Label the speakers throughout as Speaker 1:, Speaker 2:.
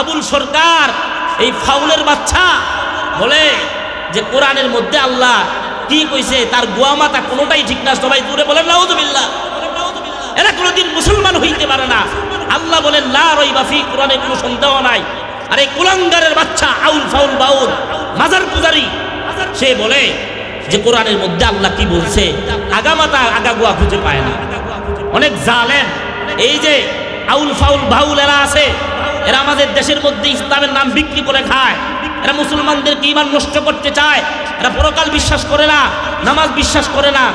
Speaker 1: আবুল সরকার, এই ফাউলের বাচ্চা, বলে যে কোরআনের মধ্যে আল্লাহ কি কইছে, তার গোয়া মাতা কোনোটাই ঠিক না। সবাই দূরে বলেন, নাউজুবিল্লাহ। এরা কোনোদিন মুসলমান হইতে পারে না। আল্লাহ বলেন, লা রই ফি কোরআনে কোনো সন্দেহ নাই। আর এই কুলাঙ্গারের বাচ্চা, আউল ফাউল বাউল, মাজার পূজারি, সে বলে যে কোরআনের মধ্যে আল্লাহ কি বলছে, আগামাতা আগাগুয়া খুঁজে পায় না। অনেক জালেন এই যে আউল ফাউল বাউল এরা আছে এরা আমাদের দেশের মধ্যে ইসলামের নাম বিক্রি করে খায়। এরা মুসলমানদেরকে ইমান নষ্ট করতে চায়। এরা পরকাল বিশ্বাস করে না, নামাজ বিশ্বাস করে না।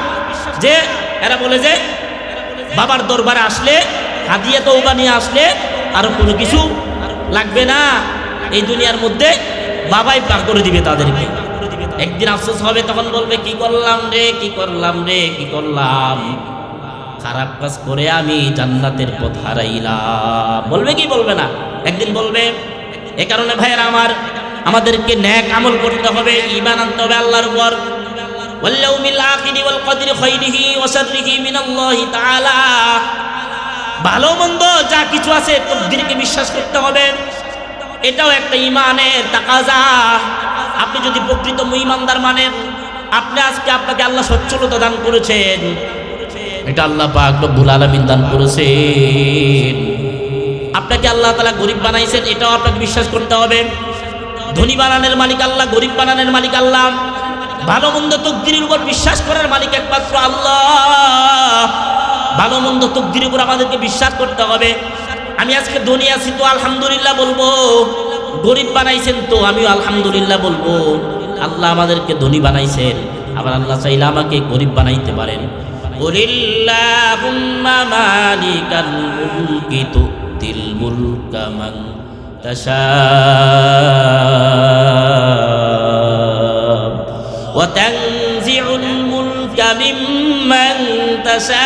Speaker 1: যে, এরা বলে যে, বাবার দরবারে আসলে, হাদিয়া তৌবা নিয়ে আসলে আর কোনো কিছু লাগবে না। এই দুনিয়ার মধ্যে বাবাই পার করে দিবে তাদেরকে। একদিন আফসোস হবে, তখন বলবে, কি করলাম রে, কি করলাম রে, কি করলাম? খারাপ কাজ করে আমি জান্নাতের পথ হারাইলাম। বলবে কি বলবে না? একদিন বলবে, এ কারণে ভাইয়েরা আমার, আমাদেরকে ন্যাক আমল করতে হবে ইমান আনতে হবে আল্লাহর উপর। ভালো মন্দ যা কিছু আছে তকদিরকে বিশ্বাস করতে হবে। এটাও একটা ইমানের তাকাজা। আপনি যদি প্রকৃত ইমানদার মানেন, আপনি আজকে আপনাকে আল্লাহ সচ্ছলতা দান করেছেন। এটা আল্লাহ পাক রব্বুল আলমিন দান করেছেন। আপনাকে আল্লাহ তালা গরিব বানাইছেন, এটাও আপনাকে বিশ্বাস করতে হবে। ধনী বানানের মালিক আল্লাহ, গরিব বানানের মালিক আল্লাহ। ভালো মন্দ তকদিরের উপর বিশ্বাস করার মালিক একমাত্র আল্লাহ। ভালো মন্দ তকদির উপর আমাদেরকে বিশ্বাস করতে হবে। আমি আজকে ধনী আছি তো আলহামদুলিল্লাহ বলব। গরিব বানাইছেন তো আমিও আলহামদুলিল্লাহ বলব। আল্লাহ আমাদেরকে ধনী বানাইছেন, আবার আল্লাহ চাইলে আমাকে গরিব বানাইতে পারেন। মালিকাল মুলকি তুতিল মুলকা মান تشاء وتنزع الملك ممن تشاء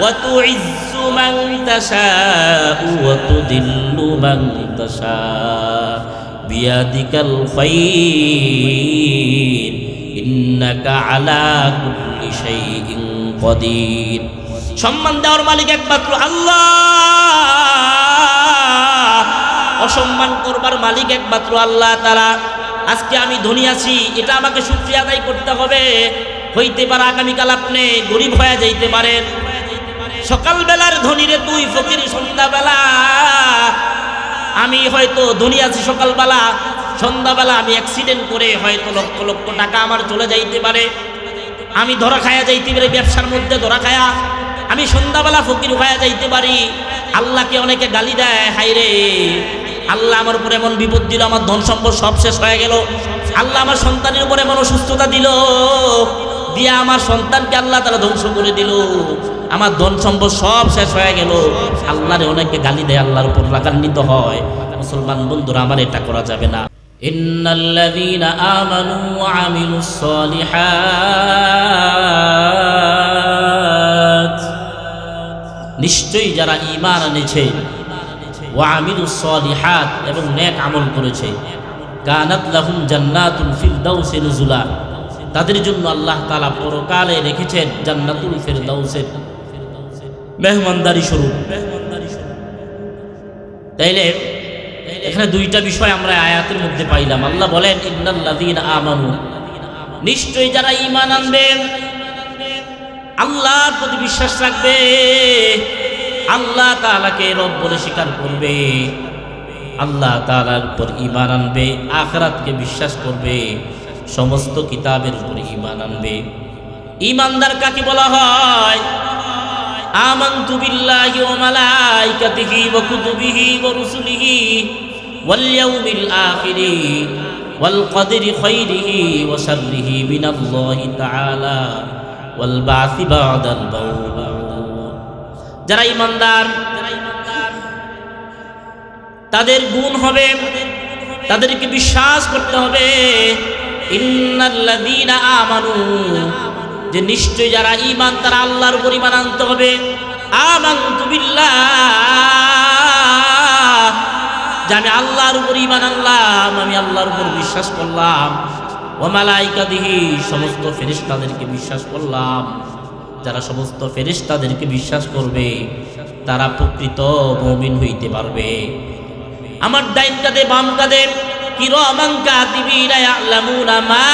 Speaker 1: وتعز من تشاء وتذل من تشاء بيدك الخير إنك على كل شيء قدير সম্মান দেওয়ার মালিক একমাত্র আল্লাহ। অসম্মান করবার মালিক একমাত্র আল্লাহ তারা আজকে আমি ধনী আছি, এটা আমাকে শুক্রিয়া আদায় করতে হবে। হইতে পারে আগামীকাল আপনি গরিব হয়ে যাইতে পারেন। সকালবেলার ধনীরে তুই, ফকির সন্ধ্যাবেলা। আমি হয়তো ধনী আছি সকালবেলা, সন্ধ্যাবেলা আমি অ্যাক্সিডেন্ট করে হয়তো লক্ষ লক্ষ টাকা আমার চলে যাইতে পারে। আমি ধরা খায়া যাইতে পারি, ব্যবসার মধ্যে ধরা খায়া। আমি সন্ধ্যাবেলা ফকির হয়ে যাইতে পারি। আল্লাহকে অনেকে গালি দেয় হাইরে আল্লাহ আমার উপর এমন বিপদ দিল, আমার ধন সম্পদ সব শেষ হয়ে গেল। আল্লাহ আমার সন্তানের উপর এমন অসুস্থতা দিল, দিয়ে আমার সন্তানকে আল্লাহ তারা ধ্বংস করে দিল। আমার ধন সম্পদ সব শেষ হয়ে গেল। আল্লাহরে অনেকে গালি দেয়, আল্লাহর উপর রাগান্বিত হয়। মুসলমান বন্ধুরা, আমার এটা করা যাবে না। ইন্নাল্লাযীনা আমানু ওয়া আমিলুস সালিহাত। নিশ্চয়ই যারা ঈমান এনেছে ওয়ামিলু সলিহাত এবং নেক আমল করেছে। কানাত লাহুম জান্নাতুল ফিরদাউসে নুজুলা। তাদের জন্য আল্লাহ তালা পরকালে রেখেছেন জান্নাতুল ফিরদাউসের মেহমানদারি স্বরূপ। তাইলে এখানে দুইটা বিষয় আমরা আয়াতের মধ্যে পাইলাম। আল্লাহ বলেন, ইন্নাল্লাযীনা আমানু। নিশ্চয়ই যারা ইমান আনবে আল্লাহর প্রতি বিশ্বাস রাখবে। আল্লাহ তালাকে রব বলে স্বীকার করবে। আল্লাহ তালার উপর ঈমান আনবে, আখরাতকে বিশ্বাস করবে, সমস্ত কিতাবের উপর ঈমান আনবে। ইমানদার কাকে বলা হয়? আমানতু বিল্লাহি ওয়া মালাইকাতিহি ওয়া কুতুবিহি ওয়া রুসুলিহি ওয়াল ইয়াউমিল আখিরি ওয়াল কদরি খাইরিহি ওয়া শাররিহি মিনাল্লাহি তাআলা। যারা ইমানদার, তাদের গুণ হবে, তাদেরকে বিশ্বাস করতে হবে। যে নিশ্চয় যারা ইমান তারা আল্লাহর উপর ঈমান আনতে হবে। আমি আল্লাহর উপর ইমান আনলাম, আমি আল্লাহর উপর বিশ্বাস করলাম। ও মালাইকাদিহি সমস্ত ফেরেশতাদেরকে বিশ্বাস করলাম। যারা সমস্ত ফেরেশতাদেরকে বিশ্বাস করবে, তারা প্রকৃত মমিন হইতে পারবে। আমার ডাইন কাঁধে বাম কাঁধে কিরমান কাতিবিনা ইয়ালামুনা মা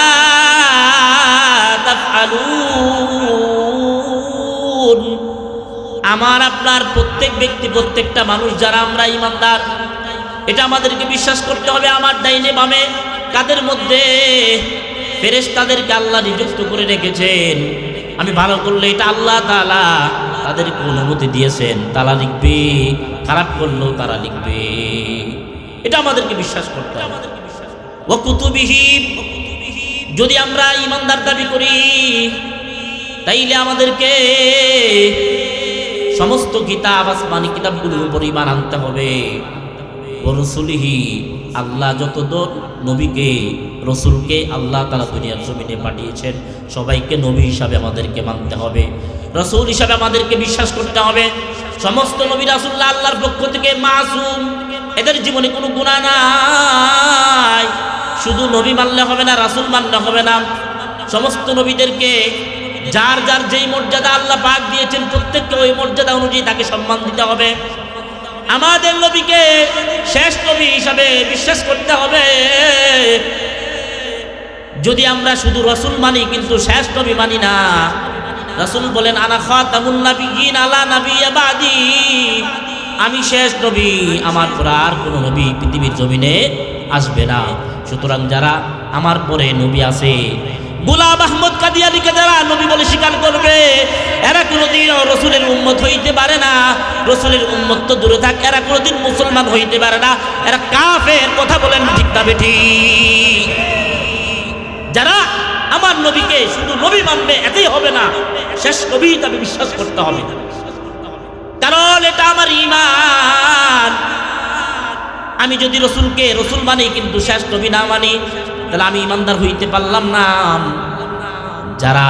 Speaker 1: তাফআলুন। আমার আপনার প্রত্যেক ব্যক্তি, প্রত্যেকটা মানুষ, যারা আমরা ইমানদার এটা আমাদেরকে বিশ্বাস করতে হবে আমার ডাইনে বামে। কাদের মধ্যে? ফেরেশ তাদেরকে আল্লাহ নিযুক্ত করে রেখেছেন। আমি ভালো করলে এটা আল্লাহ তালা তাদেরকে অনুমতি দিয়েছেন। তারা লিখবে, খারাপ করলেও তারা লিখবে। এটা আমাদেরকে বিশ্বাস করতে হবে। ও কুতুবিহীন যদি আমরা ইমানদার দাবি করি, তাইলে আমাদেরকে সমস্ত কিতাব, আসমানি কিতাবগুলোর উপর ইমান আনতে হবে। রসুলিহি, আল্লাহ যত নবীকে, রসুলকে আল্লাহ তারা দুনিয়ার জমিনে পাঠিয়েছেন, সবাইকে নবী হিসাবে আমাদেরকে মানতে হবে। রসুল হিসাবে আমাদেরকে বিশ্বাস করতে হবে। সমস্ত নবী রাসুল্লাহ আল্লাহর পক্ষ থেকে মাসুম, এদের জীবনে কোনো গুণা নাই। শুধু নবী মানলে হবে না, রাসুল মানলে হবে না। সমস্ত নবীদেরকে যার যার যেই মর্যাদা আল্লাহ পাক দিয়েছেন, প্রত্যেককে ওই মর্যাদা অনুযায়ী তাকে সম্মান দিতে হবে। আমাদের নবীকে শেষ নবী হিসাবে বিশ্বাস করতে হবে। যদি আমরা শুধু রসুল মানি, কিন্তু শেষ নবী মানি না। রসুল বলেন, আনা খাতামুন নাবিয়িন আলা নাবিয়্যা বাদি। আমি শেষ নবী, আমার পর আর কোনো নবী পৃথিবীর জমিনে আসবে না। সুতরাং যারা আমার পরে নবী আছে গুলাম আহমদ কাদিয়ানিকে যারা নবী বলে স্বীকার করবে, এরা কোনোদিন রসুলের উম্মত হইতে পারে না। রসুলের উম্মত তো দূরে থাক, এরা কোনোদিন মুসলমান হইতে পারে না। এরা কাফের, কথা বলেন ঠিক না বেঠি। যারা আমার নবীকে শুধু নবী মানবে, এতেই হবে না। শেষ নবী তবে বিশ্বাস করতে হবে। কারণ এটা আমার ইমান আমি যদি রসুলকে রসুল মানি, কিন্তু শেষ নবী না মানি তাহলে আমি ইমানদার হইতে পারলাম না। যারা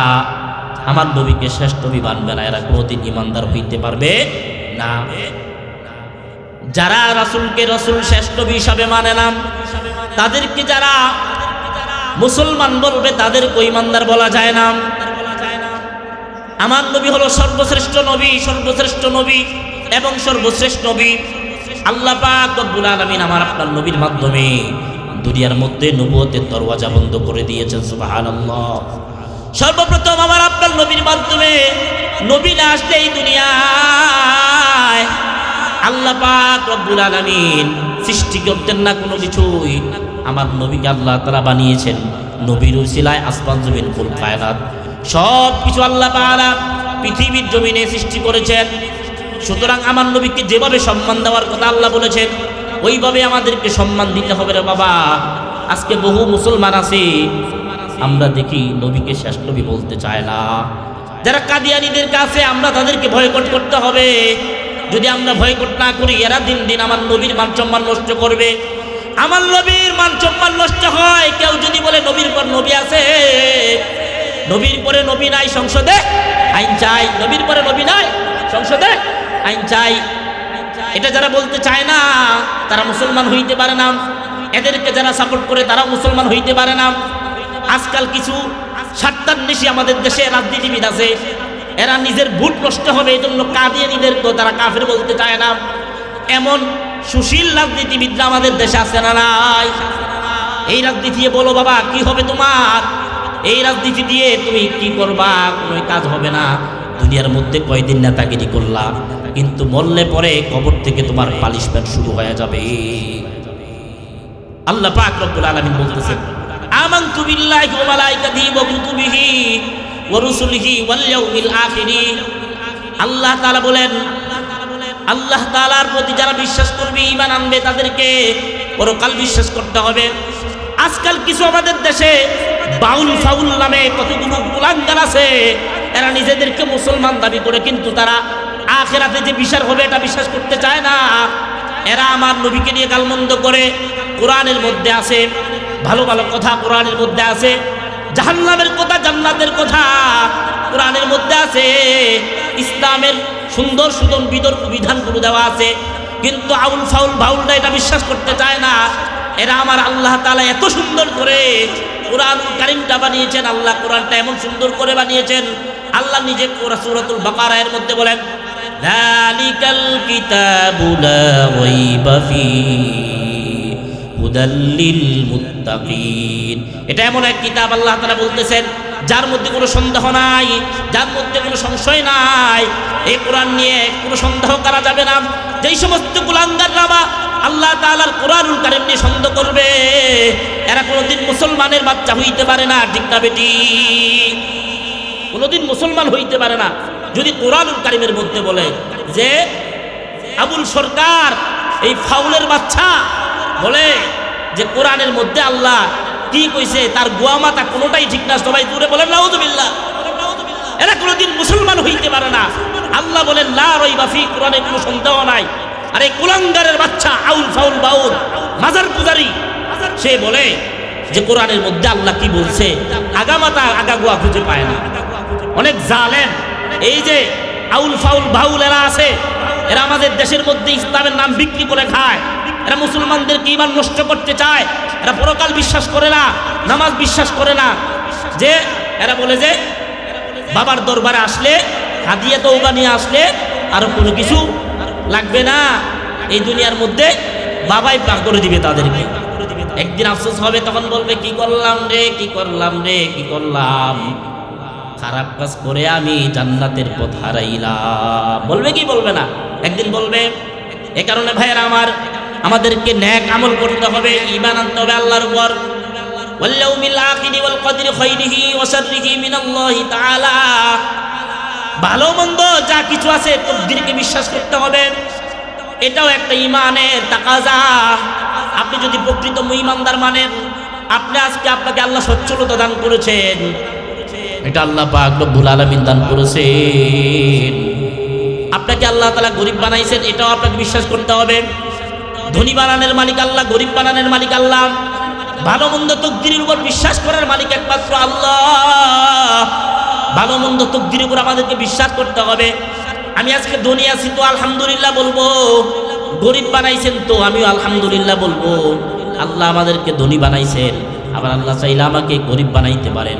Speaker 1: আমার নবীকে শেষ নবী মানবে না এরা কোনোদিন ইমানদার হইতে পারবে না। যারা রাসুলকে রসুল শেষ নবী হিসাবে মানে না, তাদেরকে যারা মুসলমান বলবে তাদেরকে ইমানদার বলা যায় না। আমার নবী হলো সর্বশ্রেষ্ঠ নবী সর্বশ্রেষ্ঠ নবী এবং সর্বশ্রেষ্ঠ নবী। আল্লাহ পাক রব্বুল আলামিন আমার আপনার নবীর মাধ্যমে দুনিয়ার মধ্যে নবুয়তের দরওয়াজা বন্ধ করে দিয়েছেন, সুবহানাল্লাহ। সর্বপ্রথম আমার আপনার নবীর মাধ্যমে নবী না আসলে এই দুনিয়ায় আল্লাহ পাক রব্বুল আলামিন সৃষ্টি করতেন না কোনো কিছুই। আমার নবীকে আল্লাহ তারা বানিয়েছেন নবীর উসিলায় আসমান জমিন কুল কায়নাত। সব কিছু আল্লাহ তাআলা পৃথিবীর জমিনে সৃষ্টি করেছেন। সুতরাং আমার নবীকে যেভাবে সম্মান দেওয়ার কথা আল্লাহ বলেছেন ওইভাবে আমাদেরকে সম্মান দিতে হবে রে বাবা। আজকে বহু মুসলমান আছে, আমরা দেখি নবীকে শেষ নবী বলতে চায় না। যারা কাদিয়ানিদের কাছে আমরা তাদেরকে ভয়কট করতে হবে। যদি আমরা ভয়কট না করি, এরা দিন দিন আমার নবীর মান সম্মান নষ্ট করবে। আমার নবীর মান সম্মান নষ্ট হয়, কেউ যদি বলে নবীর পর নবী আছে, নবীর পরে নবী নাই সংসদে, আইন চাই, নবীর পরে নবী নাই সংসদে, আইন চাই। এটা যারা বলতে চায় না, তারা মুসলমান হইতে পারে না। এদেরকে যারা সাপোর্ট করে তারা মুসলমান হইতে পারে না। আজকাল কিছু সাতটার বেশি আমাদের দেশে রাজনীতিবিদ আছে। এরা নিজের ভোট নষ্ট হবে এই জন্য কাদিয়ানিদেরকেও তারা কাফের বলতে চায় না। এমন সুশীল রাজনীতিবিদরা আমাদের দেশে আছে না নাই? এই রাজনীতি বলো বাবা, কি হবে তোমার? এই রাজনীতি দিয়ে তুমি কি করবা? কোনো কাজ হবে না। দুনিয়ার মধ্যে কয়দিন নেতাগিরি করলা? কিন্তু মরলে পরে কবর থেকে তোমার পালিশমেন্ট শুরু হয়ে যাবে। আল্লাহ পাক রব্বুল আলামিন বলতেছেন, আমানতু বিল্লাহি ওয়া মালাইকাতিহি ওয়া কুতুবিহি ওয়া রুসুলিহি ওয়াল ইয়াউমিল আখিরি। আল্লাহ তাআলা বলেন, আল্লাহ তাআলার প্রতি যারা বিশ্বাস করবে, ঈমান আনবে, তাদেরকে পরকাল বিশ্বাস করতে হবে। আজকাল কিছু আমাদের দেশে বাউল ফাউল নামে কতগুলো কুলাঙ্গার আছে, এরা নিজেদেরকে মুসলমান দাবি করে, কিন্তু তারা আখেরাতে যে বিচার হবে এটা বিশ্বাস করতে চায় না। এরা আমার নবীকে নিয়ে গালমন্দ করে কোরআনের মধ্যে আছে, ভালো ভালো কথা কোরআনের মধ্যে আছে, জাহান্নামের কথা জান্নাতের কথা কোরআনের মধ্যে আছে, ইসলামের সুন্দর সুন্দর বিতর্ক বিধানগুলো দেওয়া আছে, কিন্তু আউল ফাউল ভাউলটা এটা বিশ্বাস করতে চায় না। এরা আমার আল্লাহ তালা এত সুন্দর করে কোরআন কারিমটা বানিয়েছেন, আল্লাহ কোরআনটা এমন সুন্দর করে বানিয়েছেন, আল্লাহ নিজে সুরাতুল বাকারা এর মধ্যে বলেন কিতাবু লা রাইবা ফীহি হুদাল লিল মুত্তাকিন এটা এমন এক কিতাব আল্লাহ তাআলা বলতেছেন, যার মধ্যে কোনো সন্দেহ নাই, যার মধ্যে কোনো সংশয় নাই। এই কোরআন নিয়ে কোনো সন্দেহ করা যাবে না। যেই সমস্ত কুলাঙ্গার নামা আল্লাহ তাআলার কোরআনুল কারীম নিয়ে সন্দেহ করবে, এরা কোনোদিন মুসলমানের বাচ্চা হইতে পারে না, ঠিক না বেটি? কোনোদিন মুসলমান হইতে পারে না। যদি কোরআনুল কারিমের মধ্যে বলে যে আবুল সরকার, এই ফাউলের বাচ্চা বলে যে কোরআনের মধ্যে আল্লাহ কি কইছে, তার গোয়া মাতা কোনোটাই ঠিক না, সবাই দূরে বলেন নাউজুবিল্লাহ এরা কোনোদিন মুসলমান হইতে পারে না। আল্লাহ বলেন লা রই বাফি কোরআনে কোনো সন্দেহ নাই। আর এই কুলাঙ্গারের বাচ্চা, আউল ফাউল বাউল, মাজার পূজারি, সে বলে যে কোরআনের মধ্যে আল্লাহ কি বলছে, আগামাতা আগা গোয়া খুঁজে পায় না। অনেক জালেম এই যে আউল ফাউল বাউল এরা আছে, এরা আমাদের দেশের মধ্যে ইসলামের নাম বিক্রি করে খায়। এরা মুসলমানদেরকে ইমান নষ্ট করতে চায়? এরা পরকাল বিশ্বাস করে না, নামাজ বিশ্বাস করে না। যে এরা বলে যে, বাবার দরবারে আসলে, হাদিয়া তৌবা নিয়ে আসলে আর কোনো কিছু লাগবে না। এই দুনিয়ার মধ্যে বাবাই পাক করে দিবে তাদেরকে। একদিন আফসোস হবে, তখন বলবে, কি করলাম রে, কি করলাম রে, কি করলাম? খারাপ কাজ করে আমি জান্নাতের পথ হারাইলাম বলবে কি বলবে না একদিন বলবে এ কারণে ভাইয়েরা আমার আমাদেরকে ন্যাক আমল করতে হবে ইমান আনতে হবে আল্লাহর উপর واليوم الآخر والقدر خيره وشره من الله تعالى ভালো মন্দ যা কিছু আছে তকদিরকে বিশ্বাস করতে হবে এটাও একটা ইমানের তাকাজা আপনি যদি প্রকৃত ইমানদার মানেন আপনি আজকে আপনাকে আল্লাহ সচ্ছলতা দান করেছেন এটা আল্লাহ পাক রব্বুল আলামিন দান করেছেন। আপনাকে আল্লাহ তাআলা গরিব বানাইছেন, এটাও আপনাকে বিশ্বাস করতে হবে। ধনী বানানোর মালিক আল্লাহ, গরিব বানানোর মালিক আল্লাহ। ভালো মন্দ তকদিরের উপর বিশ্বাস করার মালিক একমাত্র আল্লাহ। ভালো মন্দ তকদিরের উপর আমাদেরকে বিশ্বাস করতে হবে। আমি আজকে ধনী আছি তো আলহামদুলিল্লাহ বলব। গরিব বানাইছেন তো আমিও আলহামদুলিল্লাহ বলব। আল্লাহ আমাদেরকে ধনী বানাইছেন। আবার আল্লাহ চাইলে আমাকে গরিব বানাইতে পারেন।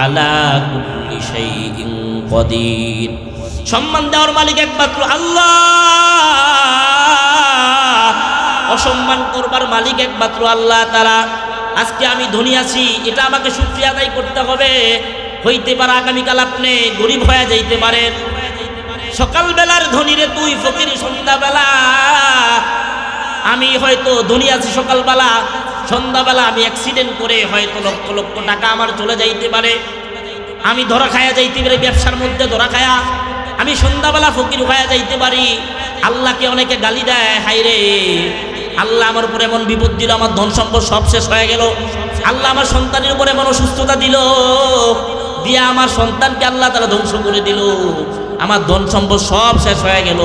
Speaker 1: আলা সম্মান দেওয়ার মালিক একমাত্র আল্লাহ। অসম্মান করবার মালিক একমাত্র আল্লাহ তারা আজকে আমি ধনী আছি, এটা আমাকে সুক্রিয়া আদায় করতে হবে। হইতে পারে আগামীকাল আপনি গরিব হয়ে যাইতে পারেন। সকালবেলার ধনীরে তুই ফকির সন্ধ্যাবেলা। আমি হয়তো ধনী আছি সকালবেলা। সন্ধ্যাবেলা আমি অ্যাক্সিডেন্ট করে হয়তো লক্ষ লক্ষ টাকা আমার চলে যাইতে পারে। আমি ধরা খায়া যাইতে পারি, ব্যবসার মধ্যে ধরা খায়া। আমি সন্ধ্যাবেলা ফকির হয়ে যাইতে পারি। আল্লাহকে অনেকে গালি দেয় হাই রে। আল্লাহ আমার উপরে এমন বিপদ দিল, আমার ধন সম্পদ সব শেষ হয়ে গেল। আল্লাহ আমার সন্তানের উপরে এমন অসুস্থতা দিল। দিয়া আমার সন্তানকে আল্লাহ তারা ধ্বংস করে দিল। আমার ধন সম্পদ সব শেষ হয়ে গেল।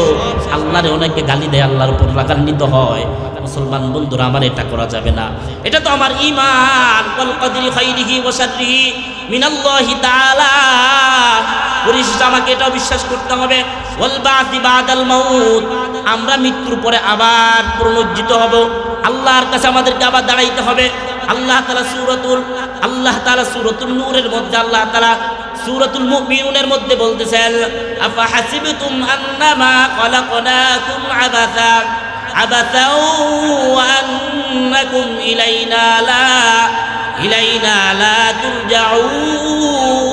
Speaker 1: আল্লাহরে অনেকে গালি দেয়, আল্লাহর উপর রাগান্বিত হয়। মুসলমান বন্ধুরা, আমার এটা করা যাবে না। এটা তো আমার ইমান আমাকে এটাও বিশ্বাস করতে হবে। আমরা মৃত্যুর পরে আবার পুনরুজ্জিত হব। আল্লাহর কাছে আমাদেরকে আবার দাঁড়াইতে হবে। আল্লাহ তাআলা সূরাতুল, আল্লাহ তাআলা সূরাতুল নূরের মধ্যে, আল্লাহ তাআলা সূরাতুল মুমিনুনের মধ্যে বলতেছেন আফা আন্নামা আবাসা? عبثا وأنكم إلينا لا إلينا لا ترجعون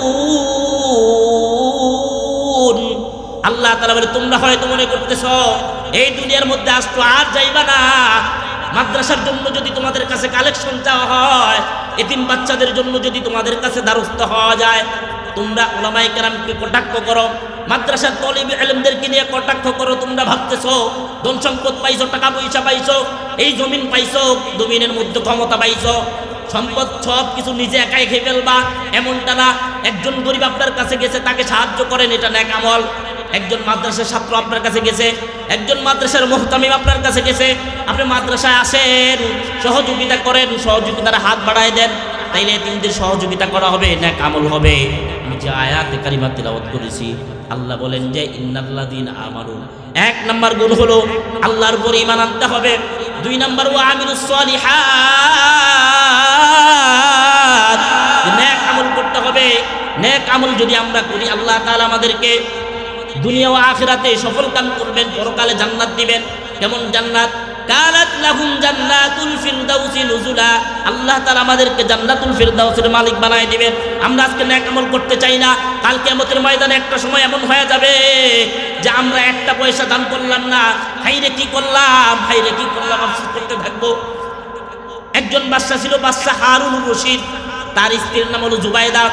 Speaker 1: আল্লাহ তালা বলে তোমরা হয়তো মনে করতেছ এই দুনিয়ার মধ্যে আসতো আর যাইবা না মাদ্রাসার জন্য যদি তোমাদের কাছে কালেকশন চাওয়া হয় এতিম বাচ্চাদের জন্য যদি তোমাদের কাছে দ্বারস্থ হওয়া যায় তোমরা ওলামাই কেরামকে কটাক্ষ করো মাদ্রাসার তলিবি এলেমদেরকে নিয়ে কটাক্ষ করো, তোমরা ভাবতেছো, ধন সম্পদ পাইছো, টাকা পয়সা পাইছো, এই জমিন পাইছো, জমিনের মধ্যে ক্ষমতা পাইছো, সম্পদ সব কিছু নিজে একাই খেয়ে ফেলবা, এমনটা না, একজন গরিব আপনার কাছে গেছে, তাকে সাহায্য করেন, এটা ন্যাক আমল। একজন মাদ্রাসার ছাত্র আপনার কাছে গেছে, একজন মাদ্রাসার মোহতামিম আপনার কাছে গেছে, আপনি মাদ্রাসায় আসেন, সহযোগিতা করেন, সহযোগিতার হাত বাড়ায় দেন, তাইলে তিনদের সহযোগিতা করা হবে না কামল হবে। যে আয়াত কারিমা তিলাওয়াত করেছি, আল্লাহ বলেন যে ইন্নাল্লাদিন আমারু এক নাম্বার গুণ হলো আল্লাহর উপর ইমান আনতে হবে। দুই নাম্বার ও আমিরুস সলিহাত। নেক আমল করতে হবে। নেক আমল যদি আমরা করি, আল্লাহ তাআলা আমাদেরকে দুনিয়া ও আখিরাতে সফল কাম করবেন, পরকালে জান্নাত দিবেন। কেমন জান্নাত? কালাত লাহুম জান্নাতুল ফিরদাউসি নুজুলা। আল্লাহ তাআলা আমাদেরকে জান্নাতুল ফিরদাউসের মালিক বানায় দিবেন আমরা আজকে নেক আমল করতে চাই না। কাল কিয়ামতের ময়দানে একটা সময় এমন হয়ে যাবে যে আমরা একটা পয়সা দান করলাম না। হাইরে কি করলাম? হাইরে কি করলাম? আফসোস করতে থাকব। একজন বাদশা ছিল, বাদশা হারুন রশিদ। তার স্ত্রীর নাম হলো জুবাইদা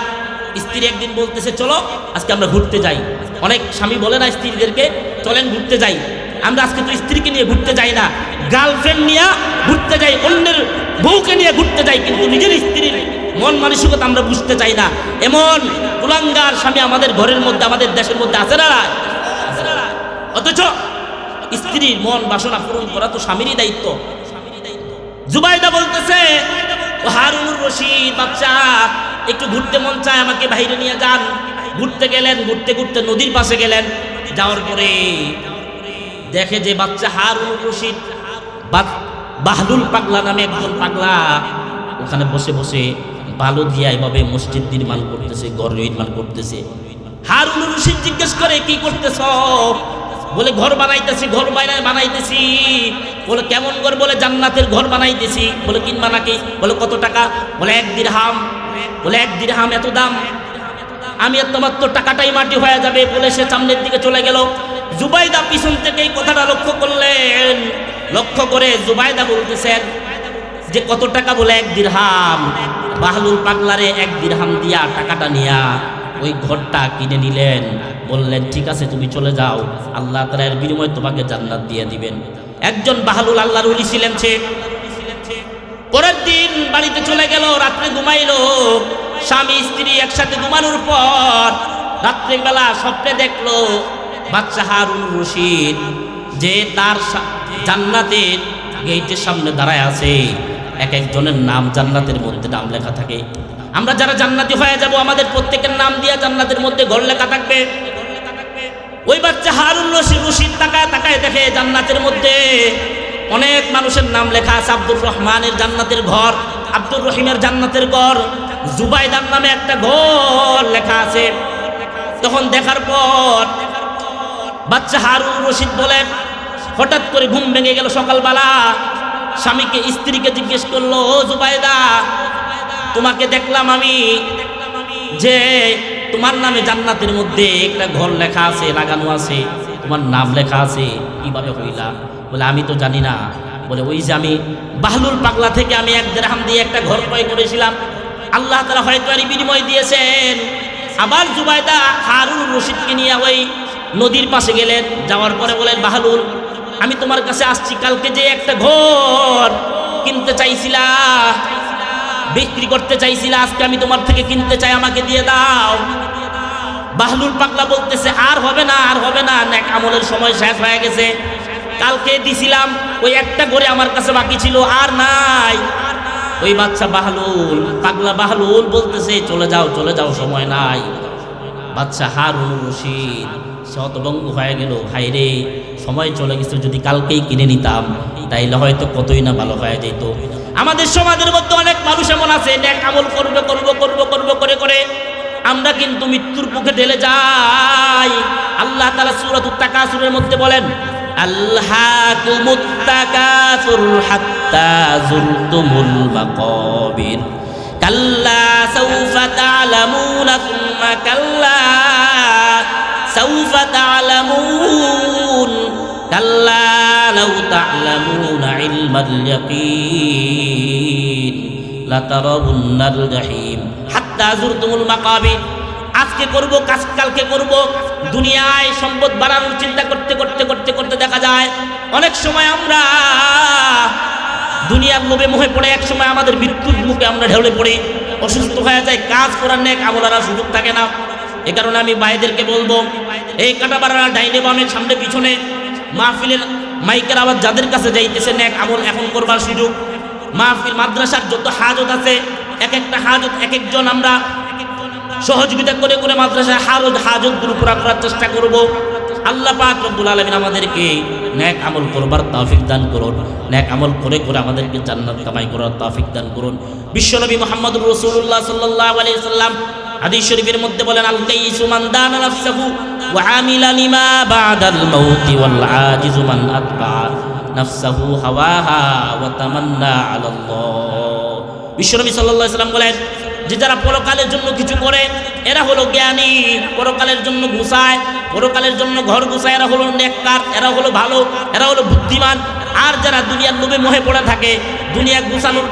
Speaker 1: স্ত্রী একদিন বলতেছে, চলো, আজকে আমরা ঘুরতে যাই। অনেক স্বামী বলে না স্ত্রীদেরকে, চলেন ঘুরতে যাই। আমরা আজকে তো স্ত্রীকে নিয়ে ঘুরতে যাই না গার্লফ্রেন্ড নিয়ে ঘুরতে যাই, অন্যের বউকে নিয়ে ঘুরতে যাই, কিন্তু নিজের স্ত্রীর মন মানসিকতা আমরা বুঝতে চাই না। এমন কুলাঙ্গার স্বামী আমাদের ঘরের মধ্যে, আমাদের দেশের মধ্যে আছে না? অথচ স্ত্রীর মন বাসনা পূরণ করা তো স্বামীরই দায়িত্ব। জুবাইদা বলতেছে হারুনুর রশিদ বাচ্চা একটু ঘুরতে মন চায় আমাকে, বাইরে নিয়ে যান। ঘুরতে গেলেন, ঘুরতে ঘুরতে নদীর পাশে গেলেন। যাওয়ার পরে দেখে যে বাচ্চা হারুনুর রশিদ বা- বাহলুল পাগলা নামে একজন পাগলা। ওখানে বসে বসে বালু দিয়া এভাবে মসজিদ নির্মাণ করতেছে, ঘর নির্মাণ করতেছে। হারুনুর রশিদ জিজ্ঞেস করে, কি করতেছ? বলে, ঘর বানাইতেছি, ঘর বানাই বানাইতেছি। বলে, কেমন ঘর? বলে, জান্নাতের ঘর বানাইতেছি। বলে কিনবা নাকি বলে, কত টাকা? বলে, এক দিরহাম। বলে, এক দিরহাম এত দাম? আমি আর তোমার তো টাকাটাই মাটি হয়ে যাবে। বলে, সে সামনের দিকে চলে গেল। জুবাইদা পিছন থেকে এই কথাটা লক্ষ্য করলেন। লক্ষ্য করে জুবাইদা বলতেছেন যে, কত টাকা বলে এক দিরহাম? বাহলুল পাগলারে এক দিরহাম দিয়া টাকাটা নিয়া ওই ঘরটা কিনে নিলেন। বললেন, ঠিক আছে, তুমি চলে যাও। আল্লাহ তালার বিনিময়ে তোমাকে জান্নাত দিয়ে দিবেন। একজন বাহলুল আল্লাহর উলি ছিলেন সে। পরের দিন বাড়িতে চলে গেল, রাত্রে ঘুমাইলো। স্বামী, স্ত্রী একসাথে ঘুমানোর পর রাত্রের বেলা স্বপ্নে দেখল বাচ্চা হারুন রশিদ, যে তার জান্নাতের গেটের সামনে দাঁড়ায় আছে, এক একজনের নাম জান্নাতের মধ্যে নাম লেখা থাকে। আমরা যারা জান্নাতি হয়ে যাব, আমাদের প্রত্যেকের নাম দিয়ে জান্নাতের মধ্যে ঘর লেখা থাকবে। ওই বাচ্চা হারুন রশিদ রশিদ তাকায় তাকায় দেখে জান্নাতের মধ্যে অনেক মানুষের নাম লেখা আছে। আব্দুর রহমানের জান্নাতের ঘর, আব্দুর রহিমের জান্নাতের ঘর, জুবাইদার নামে একটা ঘর লেখা আছে। তখন দেখার পর বাচ্চা হারুন রশিদ বলে হঠাৎ করে ঘুম ভেঙে গেল সকালবেলা। স্বামীকে স্ত্রীকে জিজ্ঞেস করল, ও জুবাইদা তোমাকে দেখলাম আমি যে তোমার নামে জান্নাতের মধ্যে একটা ঘর লেখা আছে, লাগানো আছে, তোমার নাম লেখা আছে, কীভাবে হইলা? বলে, আমি তো জানি না। বলে, ওই যে আমি বাহলুল পাগলা থেকে আমি এক দেড়হাম দিয়ে একটা ঘর ক্রয় করেছিলাম। আল্লাহ তারা হয়তো আর বিনিময় দিয়েছেন। আবার জুবাইদা হারুন রশিদকে নিয়ে ওই নদীর পাশে গেলেন, যাওয়ার পরে বলেন বাহালুল আমি তোমার কাছে আসছি, কালকে যে একটা ঘর কিনতে চাইছিলা, বিক্রি করতে চাইছিলা, আজকে আমি তোমার থেকে কিনতে চাই, আমাকে দিয়ে দাও। বাহলুল পাগলা বলতেছে, আর হবে না, আর হবে না, নেক আমলের সময় শেষ হয়ে গেছে। কালকে দিছিলাম, ওই একটা করে আমার কাছে বাকি ছিল, আর নাই। ওই বাচ্চা বাহলুল পাগলা বাহলুল বলতেছে, চলে যাও চলে যাও, সময় নাই। বাচ্চা হারুন রশিদ সে হতভঙ্গ হয়ে গেল হাইরে সময় চলে গেছে, যদি কালকেই কিনে নিতাম, তাইলে হয়তো কতই না ভালো হয়ে যেত। আমাদের সমাজের মধ্যে অনেক মানুষ এমন আছে আমল করবে, করব করব করব, করে করে। আমরা কিন্তু মৃত্যুর মুখে ঢেলে যাই। আল্লাহ তালা সুরত তাকাসুরের মধ্যে বলেন আল্লাহ সুম্মা কাল্লা সাউফা তা'লামুন কাল্লা লাউ তা'লামুনা ইলমাল ইয়াকিন, লাতারাবুন্নাল জাহিম। হাত্তা জুরতুমুল মাকাবির আজকে করব, কাজ কালকে করব, দুনিয়ায় সম্পদ বাড়ানোর চিন্তা করতে করতে করতে করতে দেখা যায়, অনেক সময় আমরা দুনিয়ার লোভে মোহে পড়ে, এক সময় আমাদের মৃত্যুর মুখে আমরা ঢেউলে পড়ি, অসুস্থ হয়ে যায়, কাজ করার নেক আমলারা সুযোগ থাকে না। এ কারণে আমি ভাইদেরকে বলব, এই কাটাবাড়া ডাইনে বামে, সামনে পিছনে, মাহফিলের মাইকের আবার যাদের কাছে যাইতেছে, নেক আমল এখন করবার সুযোগ। মাহফিল, মাদ্রাসার যত হাজত আছে, এক একটা হাজত, এক একজন আমরা সহযোগিতা করে করে মাদ্রাসায় হাজতগুলো পুরা করার চেষ্টা করব। আল্লাহ পাক রব্বুল আলামিন আমাদেরকে নেক আমল করবার তৌফিক দান করুন। নেক আমল করে করে আমাদেরকে জান্নাত কামাই করার তৌফিক দান করুন। বিশ্বনবী মুহাম্মদুর রাসূলুল্লাহ সাল্লাল্লাহু আলাইহি সাল্লাম হাদিস শরীফের মধ্যে বলেন আল কাইসু মান দানা নাফসাহু ওয়া আমিলা লিমা বাদাল মাউতি ওয়াল আজিজু মান আতবা নাফসাহু হাওয়াহা ওয়া তামান্না আলাল্লাহ। বিশ্বনবী সাল্লাল্লাহু আলাইহি বলেন, যে যারা পরকালের জন্য কিছু করে, এরা হলো জ্ঞানী। পরকালের জন্য গুছায়, পরকালের জন্য ঘর গুছায়, এরা হলো নেককার, এরা হলো ভালো, এরা হলো বুদ্ধিমান। আর যারা দুনিয়ার লোভে মোহে পড়ে থাকে, দুনিয়া গুছানোর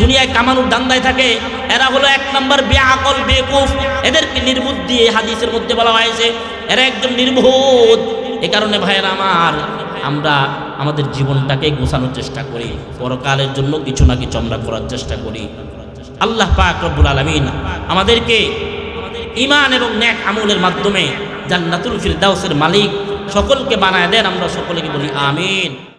Speaker 1: দুনিয়ায় কামানোর দান্দায় থাকে। এরা হলো এক নম্বর বেআকল, বেকুফ। এদেরকে নির্বুদ্ধি এই হাদিসের মধ্যে বলা হয়েছে, এরা একজন নির্বোধ। এ কারণে ভাইয়েরা আমার, আমরা আমাদের জীবনটাকে গোছানোর চেষ্টা করি, পরকালের জন্য কিছু না কিছু আমরা করার চেষ্টা করি। আল্লাহ পাক রব্বুল আলমিন আমাদেরকে ইমান এবং ন্যাক আমলের মাধ্যমে জান্নাতুল ফিরদাউসের মালিক সকলকে বানায় দেন, আমরা সকলকে বলি আমিন।